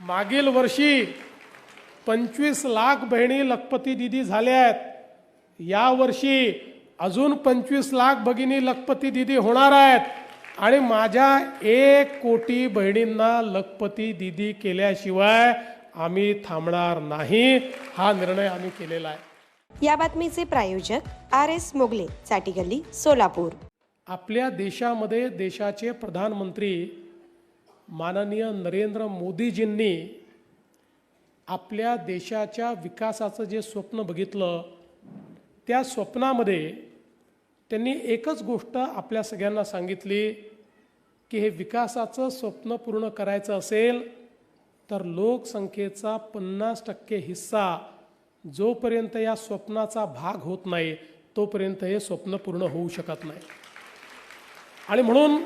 मागील वर्षी पंचवीस लाख बहिणी लखपती दिदी झाल्या आहेत या वर्षी अजून पंचवीस लाख भगिनी लखपती दिदी होणार आहेत. आणि माझ्या एक कोटी बहिणींना लखपती दिदी केल्याशिवाय आम्ही थांबणार नाही. हा निर्णय आम्ही केलेला आहे. या बातमीचे प्रायोजक आर एस मोगले चाटीगल्ली सोलापूर. आपल्या देशामध्ये देशाचे प्रधानमंत्री माननीय नरेंद्र मोदीजींनी आपल्या देशाच्या विकासाचं जे स्वप्न बघितलं त्या स्वप्नामध्ये त्यांनी एकच गोष्ट आपल्या सगळ्यांना सांगितली की हे विकासाचं स्वप्न पूर्ण करायचं असेल तर लोकसंख्येचा पन्नास टक्के हिस्सा जोपर्यंत या स्वप्नाचा भाग होत नाही तोपर्यंत हे स्वप्न पूर्ण होऊ शकत नाही. आणि म्हणून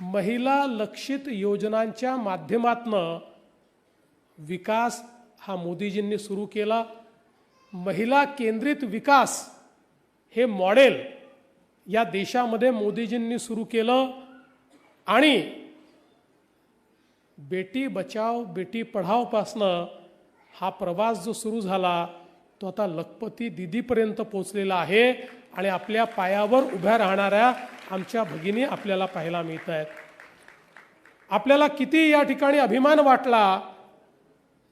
महिला लक्षित योजनांच्या माध्यमातनं विकास हा मोदीजींनी सुरू केला. महिला केंद्रित विकास हे मॉडेल या देशामध्ये मोदीजींनी सुरू केलं. आणि बेटी बचाव बेटी पढावपासनं हा प्रवास जो सुरू झाला तो आता लखपती दिदीपर्यंत पोचलेला आहे. आणि आपल्या पायावर उभ्या राहणाऱ्या आमच्या भगिनी आपल्याला पाहायला मिळत आहेत आपल्याला किती या ठिकाणी अभिमान वाटला?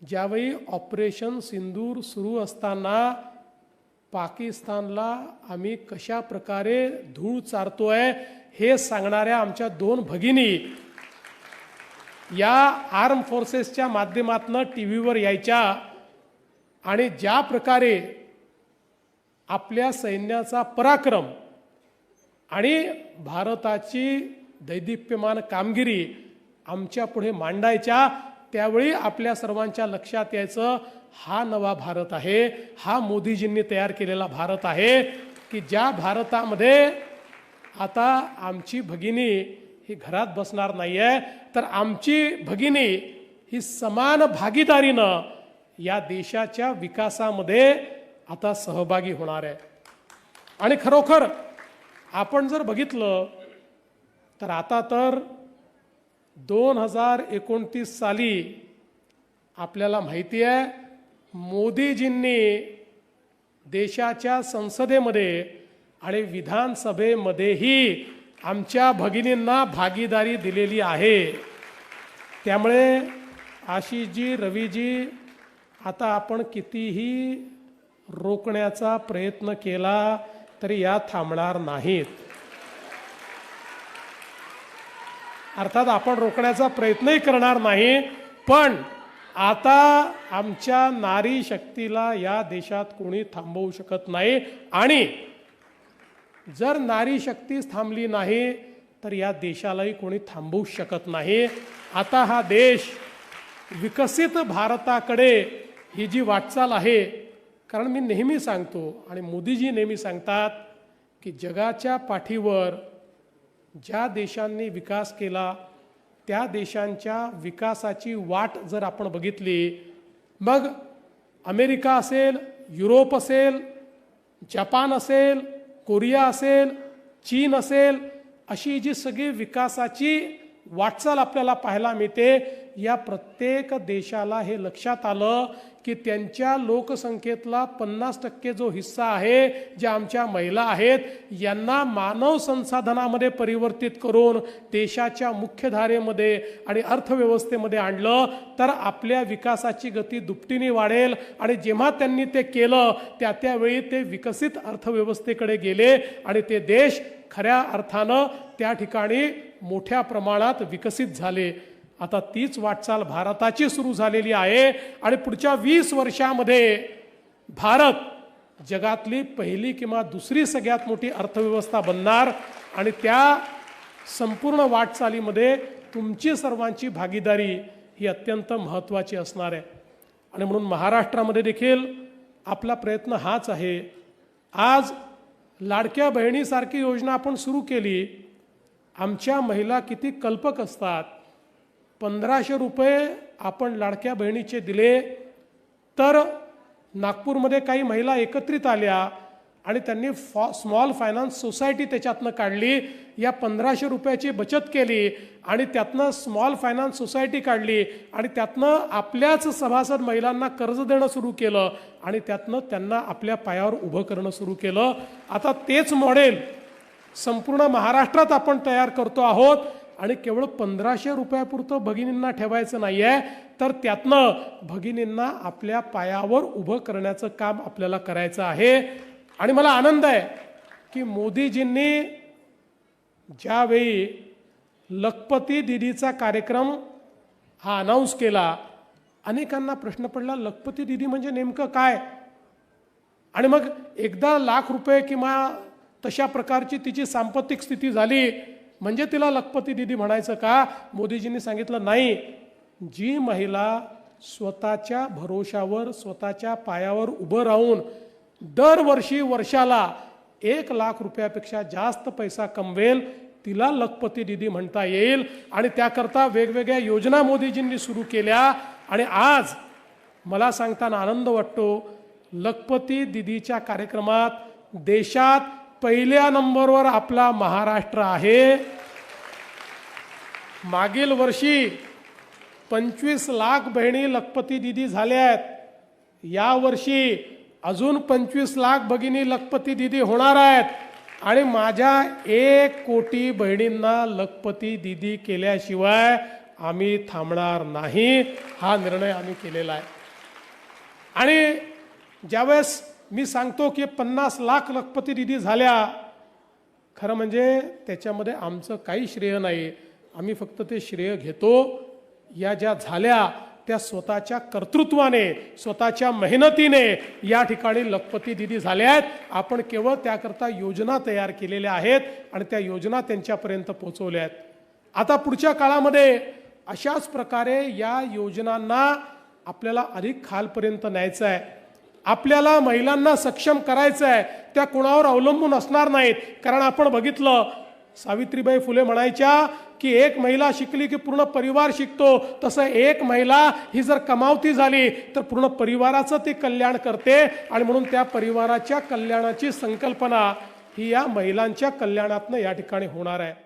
ज्यावेळी ऑपरेशन सिंदूर सुरू असताना पाकिस्तानला आम्ही कशा प्रकारे धूळ चारतोय हे सांगणाऱ्या आमच्या दोन भगिनी या आर्म फोर्सेसच्या माध्यमातनं टी व्हीवर यायच्या आणि ज्या प्रकारे आपल्या सैन्याचा पराक्रम आणि भारताची दैदिप्यमान कामगिरी आमच्या पुढे मांडायच्या त्यावेळी आपल्या सर्वांच्या लक्षात यायचं हा नवा भारत आहे हा मोदीजींनी तयार केलेला भारत आहे की ज्या भारतामध्ये आता आमची भगिनी ही घरात बसणार नाही आहे तर आमची भगिनी ही समान भागीदारीनं या देशाच्या विकासामध्ये आता सहभागी होणार आहे. आणि खरोखर आपण जर बघितलं तर आता तर दोन हजार एकोणतीस साली आपल्याला माहिती आहे मोदीजींनी देशाच्या संसदेमध्ये आणि विधानसभेमध्येही आमच्या भगिनींना भागीदारी दिलेली आहे. त्यामुळे आशिषजी रवीजी आता आपण कितीही रोखण्याचा प्रयत्न केला तरी या थांबणार नाहीत. अर्थात आपण रोखण्याचा प्रयत्नही करणार नाही पण आता आमच्या नारी शक्तीला या देशात कोणी थांबवू शकत नाही. आणि जर नारी शक्तीच थांबली नाही तर या देशालाही कोणी थांबवू शकत नाही. आता हा देश विकसित भारताकडे ही जी वाटचाल आहे कारण मी नेहमी सांगतो आणि मोदीजी नेहमी सांगतात की जगाच्या पाठीवर ज्या देशांनी विकास केला त्या देशांच्या विकासाची वाट जर आपण बघितली मग अमेरिका असेल युरोप असेल जपान असेल कोरिया असेल चीन असेल अशी जी सगळी विकासाची वाटचाल आपल्याला पाहायला मिळते. या प्रत्येक देशाला हे लक्षात आलं की त्यांच्या लोकसंख्येतला पन्नास टक्के जो हिस्सा आहे ज्या आमच्या महिला आहेत यांना मानव संसाधनामध्ये परिवर्तित करून देशाच्या मुख्यधारेमध्ये आणि अर्थव्यवस्थेमध्ये आणलं तर आपल्या विकासाची गती दुपटीने वाढेल आणि जेव्हा त्यांनी ते केलं त्या त्यावेळी ते विकसित अर्थव्यवस्थेकडे गेले आणि ते देश खऱ्या अर्थानं त्या ठिकाणी मोठ्या प्रमाणात विकसित झाले. आता तीच वाटचाल भारताची सुरू झालेली आहे आणि पुढच्या वीस वर्षामध्ये भारत जगातली पहिली किंवा दुसरी सगळ्यात मोठी अर्थव्यवस्था बनणार आणि त्या संपूर्ण वाटचालीमध्ये तुमची सर्वांची भागीदारी ही अत्यंत महत्त्वाची असणार आहे. आणि म्हणून महाराष्ट्रामध्ये देखील आपला प्रयत्न हाच आहे. आज लाडक्या बहिणीसारखी योजना आपण सुरू केली. आमच्या महिला किती कल्पक असतात. पंधराशे रुपये आपण लाडक्या बहिणीचे दिले. तर नागपूरमध्ये काही महिला एकत्रित आल्या. आणि त्यांनी फॉ स्मॉल फायनान्स सोसायटी त्याच्यातनं काढली या पंधराशे रुपयाची बचत केली आणि त्यातनं स्मॉल फायनान्स सोसायटी काढली आणि त्यातनं आपल्याच सभासद महिलांना कर्ज देणं सुरू केलं आणि त्यातनं त्यांना आपल्या पायावर उभं करणं सुरू केलं. आता तेच मॉडेल संपूर्ण महाराष्ट्रात आपण तयार करतो आहोत आणि केवळ पंधराशे रुपयापुरतं भगिनींना ठेवायचं नाही आहे तर त्यातनं भगिनींना आपल्या पायावर उभं करण्याचं काम आपल्याला करायचं आहे. आणि मला आनंद आहे की मोदीजींनी ज्यावेळी लखपती दिदीचा कार्यक्रम हा अनाऊन्स केला अनेकांना प्रश्न पडला लखपती दिदी म्हणजे नेमकं काय? आणि मग एकदा लाख रुपये किंवा तशा प्रकारची तिची सांपत्तिक स्थिती झाली म्हणजे तिला लखपती दिदी म्हणायचं का? मोदीजींनी सांगितलं नाही जी महिला स्वतःच्या भरोशावर स्वतःच्या पायावर उभं राहून दरवर्षी वर्षाला एक लाख रुपयापेक्षा जास्त पैसा कमवेल तिला लखपती दिदी म्हणता येईल. आणि त्याकरता वेगवेगळ्या योजना मोदीजींनी सुरू केल्या. आणि आज मला सांगताना आनंद वाटतो लखपती दिदीच्या कार्यक्रमात देशात पहिल्या नंबरवर आपला महाराष्ट्र आहे. मागील वर्षी पंचवीस लाख बहिणी लखपती दिदी झाल्या आहेत. यावर्षी अजून पंचवीस लाख भगिनी लखपती दिदी होणार आहेत. आणि माझ्या एक कोटी बहिणींना लखपती दिदी केल्याशिवाय आम्ही थांबणार नाही. हा निर्णय आम्ही केलेला आहे. आणि ज्यावेळेस मी सांगतो की पन्नास लाख लखपती दिदी झाल्या खरं म्हणजे त्याच्यामध्ये आमचं काही श्रेय नाही. आम्ही फक्त ते श्रेय घेतो. या ज्या झाल्या त्या स्वतःच्या कर्तृत्वाने स्वतःच्या मेहनतीने या ठिकाणी लखपती दिदी झाल्या आहेत. आपण केवळ त्याकरता योजना तयार केलेल्या आहेत आणि त्या योजना त्यांच्यापर्यंत पोहोचवल्या आहेत. आता पुढच्या काळामध्ये अशाच प्रकारे या योजनांना आपल्याला अधिक खालपर्यंत न्यायचं आहे. आपल्याला महिलांना सक्षम करायचं आहे. त्या कुणावर अवलंबून असणार नाहीत. कारण आपण बघितलं सावित्रीबाई फुले म्हणायच्या की एक महिला शिकली की पूर्ण परिवार शिकतो तसं एक महिला ही जर कमावती झाली तर पूर्ण परिवाराचं ती कल्याण करते. आणि म्हणून त्या परिवाराच्या कल्याणाची संकल्पना ही या महिलांच्या कल्याणातनं या ठिकाणी होणार आहे.